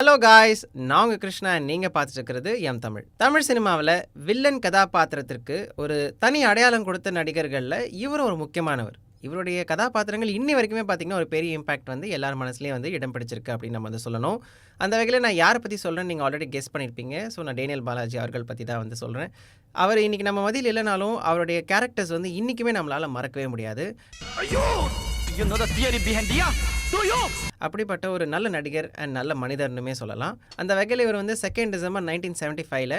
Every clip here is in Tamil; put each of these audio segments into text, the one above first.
ஹலோ காய்ஸ் நான் உங்கள் கிருஷ்ணா. நீங்கள் பார்த்துட்டு இருக்கிறது எம் தமிழ். தமிழ் சினிமாவில் வில்லன் கதாபாத்திரத்திற்கு ஒரு தனி அடையாளம் கொடுத்த நடிகர்களில் இவரும் ஒரு முக்கியமானவர். இவருடைய கதாபாத்திரங்கள் இன்னி வரைக்குமே பார்த்தீங்கன்னா ஒரு பெரிய இம்பாக்ட் வந்து எல்லார் மனசுலேயும் வந்து இடம் பிடிச்சிருக்கு அப்படின்னு நம்ம வந்து சொல்லணும். அந்த வகையில் நான் யாரை பற்றி சொல்கிறேன்னு நீங்கள் ஆல்ரெடி கெஸ் பண்ணியிருப்பீங்க ஸோ நான் டேனியல் பாலாஜி அவர்கள் பற்றி தான் வந்து சொல்கிறேன் அவர் இன்றைக்கி நம்ம மதியில் இல்லைனாலும் அவருடைய கேரக்டர்ஸ் வந்து இன்றைக்குமே நம்மளால் மறக்கவே முடியாது. ஐயோ! அப்படிப்பட்ட ஒரு நல்ல நடிகர் அண்ட் நல்ல மனிதர்னுமே சொல்லலாம். அந்த வகையில் இவர் வந்து செகண்ட் டிசம்பர் நைன்டீன் செவன்ட்டி ஃபைவ்ல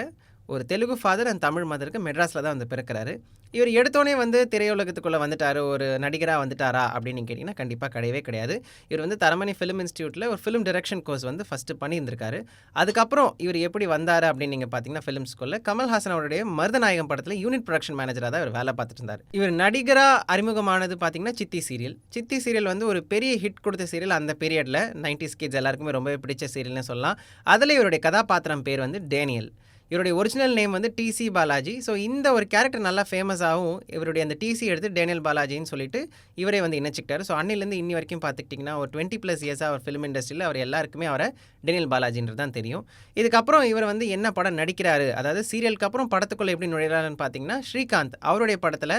ஒரு தெலுங்கு ஃபாதர் அண்ட் தமிழ் மதருக்கு மெட்ராஸில் தான் வந்து பிறக்கிறாரு. இவர் எடுத்தோடனே வந்து திரையுலகத்துக்குள்ளே வந்துட்டாரு ஒரு நடிகராக வந்துட்டாரா அப்படின்னு கேட்டிங்கன்னா கண்டிப்பாக கிடையவே கிடையாது. இவர் வந்து தரமணி ஃபிலிம் இன்ஸ்டியூட்டில் ஒரு ஃபிலிம் டிரெக்ஷன் கோர்ஸ் வந்து ஃபஸ்ட்டு பண்ணியிருந்திருக்காரு. அதுக்கப்புறம் இவர் எப்படி வந்தார் அப்படின்னு நீங்கள் பார்த்தீங்கன்னா ஃபிலிம் ஸ்கூலில் கமல்ஹாசன் அவருடைய மருதநாயகம் படத்தில் யூனிட் ப்ரொடக்ஷன் மேனேஜராக தான் இவர் வேலை பார்த்துட்டு இருந்தார். இவர் நடிகராக அறிமுகமானது பார்த்தீங்கன்னா சித்தி சீரியல் சித்தி சீரியல் வந்து ஒரு பெரிய ஹிட் கொடுத்த சீரியல் அந்த பீரியடில் நைன்டிஸ் கிட்ஸ் எல்லாருக்குமே ரொம்பவே பிடிச்ச சீரியல்னு சொல்லலாம். அதில் இவருடைய கதாபாத்திரம் பேர் வந்து டேனியல். இவருடைய ஒரிஜினல் நேம் வந்து டிசி பாலாஜி. ஸோ இந்த ஒரு கேரக்டர் நல்லா ஃபேமஸ் ஆகும் இவருடைய அந்த டிசி எடுத்து டேனியல் பாலாஜின்னு சொல்லிட்டு இவரே வந்து இணைச்சிக்கிட்டார். ஸோ அன்னிலேருந்து இன்னி வரைக்கும் பார்த்துக்கிட்டிங்கன்னா ஒரு டுவெண்ட்டி ப்ளஸ் இயர்ஸாக அவர் ஃபிலிம் இண்டஸ்ட்ரியில் அவர் எல்லாருக்குமே அவரை டேனியல் பாலாஜின்றது தான் தெரியும். இதுக்கப்புறம் இவர் வந்து என்ன படம் நடிக்கிறாரு? அதாவது சீரியலுக்கு அப்புறம் படத்துக்குள்ளே எப்படி நுழைகிறாருன்னு பார்த்தீங்கன்னா ஸ்ரீகாந்த் அவருடைய படத்தில்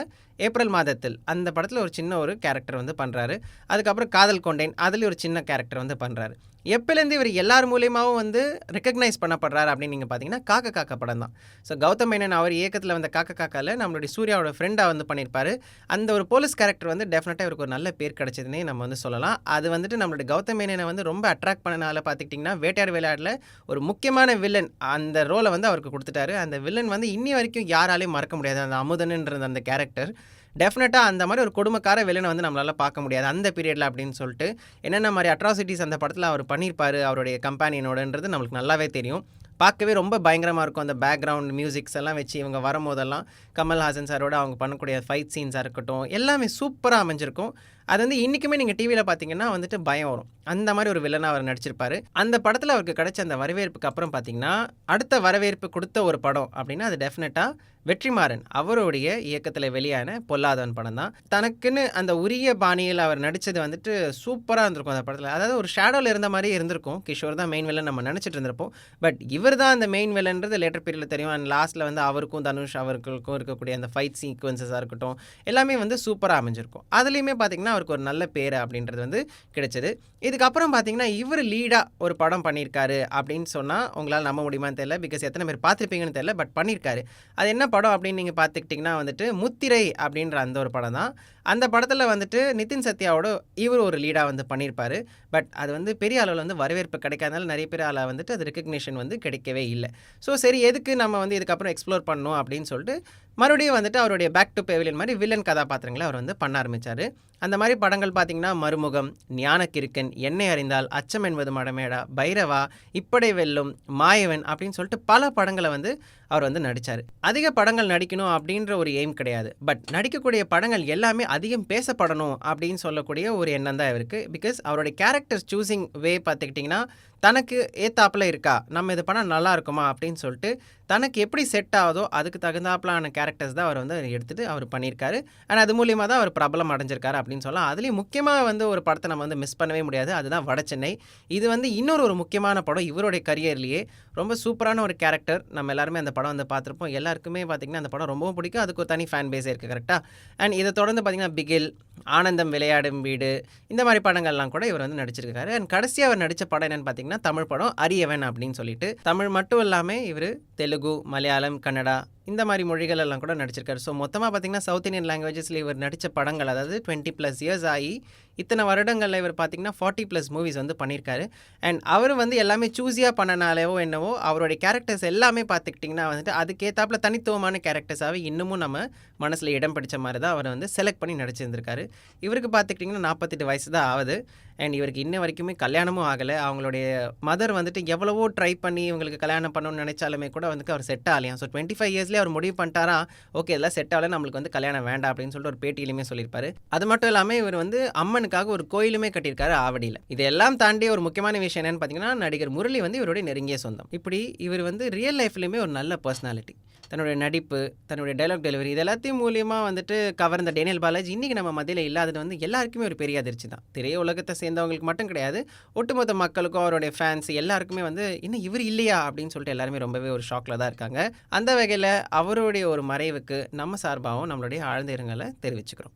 ஏப்ரல் மாதத்தில் அந்த படத்தில் ஒரு சின்ன ஒரு கேரக்டர் வந்து பண்ணுறாரு அதுக்கப்புறம் காதல் கொண்டேன் அதுலேயும் ஒரு சின்ன கேரக்டர் வந்து பண்ணுறாரு எப்போலேருந்து இவர் எல்லார் மூலியமாகவும் வந்து ரெக்கக்னைஸ் பண்ணப்படுறாரு அப்படின்னு நீங்கள் பார்த்தீங்கன்னா காக்க காக்கா படம் தான். ஸோ கௌதம் மேனன் அவர் இயக்கத்தில் வந்த காக்க காக்காவில் நம்மளுடைய சூர்யாவோட ஃப்ரெண்டாக வந்து பண்ணியிருப்பாரு அந்த ஒரு போலீஸ் கேரக்டர் வந்து டெஃபினட்டாக இவருக்கு ஒரு நல்ல பேர் கிடச்சதுன்னே நம்ம வந்து சொல்லலாம். அது வந்துட்டு நம்மளுடைய கௌதம் மேனனை வந்து ரொம்ப அட்ராக்ட் பண்ணனால பார்த்துக்கிட்டிங்கன்னா வேட்டையாடு விளையாட்டில் ஒரு முக்கியமான வில்லன் அந்த ரோலை வந்து அவருக்கு கொடுத்துட்டாரு. அந்த வில்லன் வந்து இன்னி வரைக்கும் யாராலையும் மறக்க முடியாது. அந்த அமுதன்ன்றது அந்த கேரக்டர் டெஃபினட்டாக அந்த மாதிரி ஒரு கொடுமைக்கார வில்லனை வந்து நம்மளால் பார்க்க முடியாது. அந்த பீரியடில் அப்படின்னு சொல்லிட்டு என்னென்ன மாதிரி அட்ராசிட்டிஸ் அந்த படத்தில் அவர் பண்ணியிருப்பார் அவருடைய கம்பேனியனோடன்றது நம்மளுக்கு நல்லாவே தெரியும். பார்க்கவே ரொம்ப பயங்கரமாக இருக்கும் அந்த பேக்ரவுண்ட் மியூசிக்ஸ் எல்லாம் வச்சு இவங்க வரும்போதெல்லாம் கமல்ஹாசன் சாரோட அவங்க பண்ணக்கூடிய ஃபைட் சீன்ஸாக இருக்கட்டும் எல்லாமே சூப்பராக அமைஞ்சிருக்கும். அது வந்து இன்றைக்குமே நீங்கள் டிவியில் பார்த்தீங்கன்னா வந்துட்டு பயம் வரும். அந்த மாதிரி ஒரு வில்லனாக அவர் நடிச்சிருப்பாரு. அந்த படத்தில் அவருக்கு கிடைச்ச அந்த வரவேற்புக்கு அப்புறம் பார்த்தீங்கன்னா அடுத்த வரவேற்பு கொடுத்த ஒரு படம் அப்படின்னா அது டெஃபினட்டாக வெற்றிமாறன் அவருடைய இயக்கத்தில் வெளியான பொல்லாதவன் படம் தான். தனக்குன்னு அந்த உரிய பாணியில் அவர் நடித்தது வந்துட்டு சூப்பராக இருந்திருக்கும் அந்த படத்தில். அதாவது ஒரு ஷேடோவில் இருந்த மாதிரி இருந்திருக்கும். கிஷோர் தான் மெயின் வில்லன் நம்ம நினச்சிட்டு இருந்திருப்போம். பட் இவர் தான் அந்த மெயின் வில்லன்றது லேட்டர் பீரியடில் தெரியும். அண்ட் லாஸ்ட்டில் வந்து அவருக்கும் தனுஷ் அவர்களுக்கும் இருக்கக்கூடிய அந்த ஃபைட் சீக்வன்சஸாக இருக்கட்டும் எல்லாமே வந்து சூப்பராக அமைஞ்சிருக்கும். அதுலேயுமே பார்த்தீங்கன்னா அவருக்கு ஒரு நல்ல பேர் அப்படின்றது வந்து கிடைச்சது. இதுக்கப்புறம் பார்த்தீங்கன்னா இவர் லீடாக ஒரு படம் பண்ணியிருக்காரு அப்படின்னு சொன்னால் உங்களால் நம்ப முடியுமான்னு தெரியல. பிகாஸ் எத்தனை பேர் பார்த்துருப்பீங்கன்னு தெரியல பட் பண்ணியிருக்காரு. அது என்ன படம் அப்படின்னு நீங்கள் பார்த்துக்கிட்டிங்கன்னா வந்துட்டு முத்திரை அப்படின்ற அந்த ஒரு படம் தான். அந்த படத்தில் வந்துட்டு நிதின் சத்யாவோட இவர் ஒரு லீடாக வந்து பண்ணியிருப்பார். பட் அது வந்து பெரிய அளவில் வந்து வரவேற்பு கிடைக்காதனால நிறைய பேர் ஆளாக வந்துட்டு அது ரெக்கக்னேஷன் வந்து கிடைக்கவே இல்லை. ஸோ சரி எதுக்கு நம்ம வந்து இதுக்கப்புறம் எக்ஸ்ப்ளோர் பண்ணணும் அப்படின்னு சொல்லிட்டு மறுபடியும் வந்துட்டு அவருடைய பேக் டு பெவிலியன் மாதிரி வில்லன் கதாபாத்திரங்களை அவர் வந்து பண்ண ஆரம்பித்தார் அந்த மாதிரி படங்கள் பார்த்திங்கன்னா மறுமுகம் ஞானக்கிருக்கன் என்னை அறிந்தால் அச்சம் என்பது மடமேடா பைரவா இப்படை வெல்லும் மாயவன் அப்படின்னு சொல்லிட்டு பல படங்களை வந்து அவர் வந்து நடித்தார் அதிக படங்கள் நடிக்கணும் அப்படின்ற ஒரு எய்ம் கிடையாது. பட் நடிக்கக்கூடிய படங்கள் எல்லாமே அதிகம் பேசப்படணும் அப்படின்னு சொல்லக்கூடிய ஒரு எண்ணம் தான் இவருக்கு. பிகாஸ் அவருடைய கேரக்டர் சூஸிங் வே பார்த்துக்கிட்டிங்கன்னா தனக்கு ஏத்தாப்புல இருக்கா? நம்ம இது பண்ணால் நல்லா இருக்குமா? அப்படின்னு சொல்லிட்டு தனக்கு எப்படி செட் ஆகுதோ அதுக்கு தகுந்தாப்பிலான கேரக்டர்ஸ் தான் அவர் வந்து எடுத்துகிட்டு அவர் பண்ணியிருக்காரு. அண்ட் அது மூலியமாக தான் அவர் பிரபலம் அடைஞ்சிருக்காரு அப்படின்னு சொல்லலாம். அதுலேயும் முக்கியமாக வந்து ஒரு படத்தை நம்ம வந்து மிஸ் பண்ணவே முடியாது. அதுதான் வடச்சென்னை இது வந்து இன்னொரு ஒரு முக்கியமான படம். இவருடைய கரியர்லேயே ரொம்ப சூப்பரான ஒரு கேரக்டர் நம்ம எல்லாருமே அந்த படம் வந்து பார்த்துருப்போம். எல்லாருக்குமே பார்த்திங்கன்னா அந்த படம் ரொம்பவும் பிடிக்கும். அதுக்கு ஒரு தனி ஃபேன் பேஸே இருக்குது கரெக்டாக அண்ட் இதை தொடர்ந்து பார்த்திங்கன்னா பிகில் ஆனந்தம் விளையாடும் வீடு இந்த மாதிரி படங்கள்லாம் கூட இவர் வந்து நடிச்சிருக்காரு. அண்ட் கடைசியாக அவர் நடித்த படம் என்னென்னு பார்த்தீங்கன்னா தமிழ் படம் அரியவன் அப்படின்னு சொல்லிட்டு. தமிழ் மட்டும் இல்லாமல் இவர் தெலுங்கு மலையாளம் கன்னடா இந்த மாதிரி மொழிகள் எல்லாம் கூட நடிச்சிருக்காரு. ஸோ மொத்தமாக பார்த்தீங்கன்னா சவுத் இந்தியன் லாங்குவேஜஸில் இவர் நடித்த படங்கள் அதாவது டுவெண்ட்டி ப்ளஸ் இயர்ஸ் ஆகி இத்தனை வருடங்களில் இவர் பார்த்தீங்கன்னா ஃபார்ட்டி ப்ளஸ் மூவிஸ் வந்து பண்ணியிருக்காரு. அண்ட் அவர் வந்து எல்லாமே சூஸியாக பண்ணனாலேவோ என்னவோ அவருடைய கேரக்டர்ஸ் எல்லாமே பார்த்துக்கிட்டிங்கன்னா வந்துட்டு அதுக்கேற்றாப்புல தனித்துவமான கேரக்டர்ஸாகவே இன்னமும் நம்ம மனசில் இடம் பிடிச்ச மாதிரி தான் அவரை வந்து செலக்ட் பண்ணி நடிச்சிருந்திருக்காரு. இவருக்கு பார்த்துக்கிட்டிங்கன்னா நாற்பத்தெட்டு வயசு தான் ஆகுது. அண்ட் இவருக்கு இன்ன வரைக்குமே கல்யாணமும் ஆகலை. அவங்களுடைய மதர் வந்துட்டு எவ்வளவோ ட்ரை பண்ணி இவங்களுக்கு கல்யாணம் பண்ணணும்னு நினைச்சாலுமே கூட வந்து அவர் செட் ஆகலையா ஸோ டுவெண்ட்டி ஃபைவ் இயர்ஸ்லேயே அவர் முடிவு பண்ணிட்டாரா? ஓகே இதெல்லாம் செட் ஆகலை. நம்மளுக்கு வந்து கல்யாணம் வேண்டாம் அப்படின்னு சொல்லிட்டு ஒரு பேட்டியிலுமே சொல்லியிருப்பாரு. அது மட்டும் இல்லாமல் இவர் வந்து அம்மனுக்காக ஒரு கோயிலுமே கட்டியிருக்காரு ஆவடியில். இதெல்லாம் தாண்டி ஒரு முக்கியமான விஷயம் என்னன்னு பார்த்தீங்கன்னா நடிகர் முரளி வந்து இவருடைய நெருங்கிய சொந்தம். இப்படி இவர் வந்து ரியல் லைஃப்லையுமே ஒரு நல்ல பர்சனாலிட்டி தன்னுடைய நடிப்பு, தன்னுடைய டைலாக் டெலிவரி இது எல்லாத்தையும் மூலியமாக வந்துட்டு கவர்ந்த டேனியல் பாலாஜி இன்றைக்கி நம்ம மதியில் இல்லாதது வந்து எல்லாருக்குமே ஒரு பெரிய அதிர்ச்சி தான். திரையுலகத்தை சேர்ந்தவங்களுக்கு மட்டும் கிடையாது. ஒட்டுமொத்த மக்களுக்கும், அவருடைய ஃபேன்ஸ் எல்லாருக்குமே வந்து, இன்னும் இவர் இல்லையா?" அப்படின்னு சொல்லிட்டு எல்லாருமே ரொம்பவே ஒரு ஷாக்ல தான் இருக்காங்க. அந்த வகையில் அவருடைய ஒரு மறைவுக்கு நம்ம சார்பாகவும் நம்மளுடைய ஆழ்ந்த இரங்கலை தெரிவிச்சுக்கிறோம்.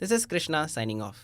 This is Krishna signing off.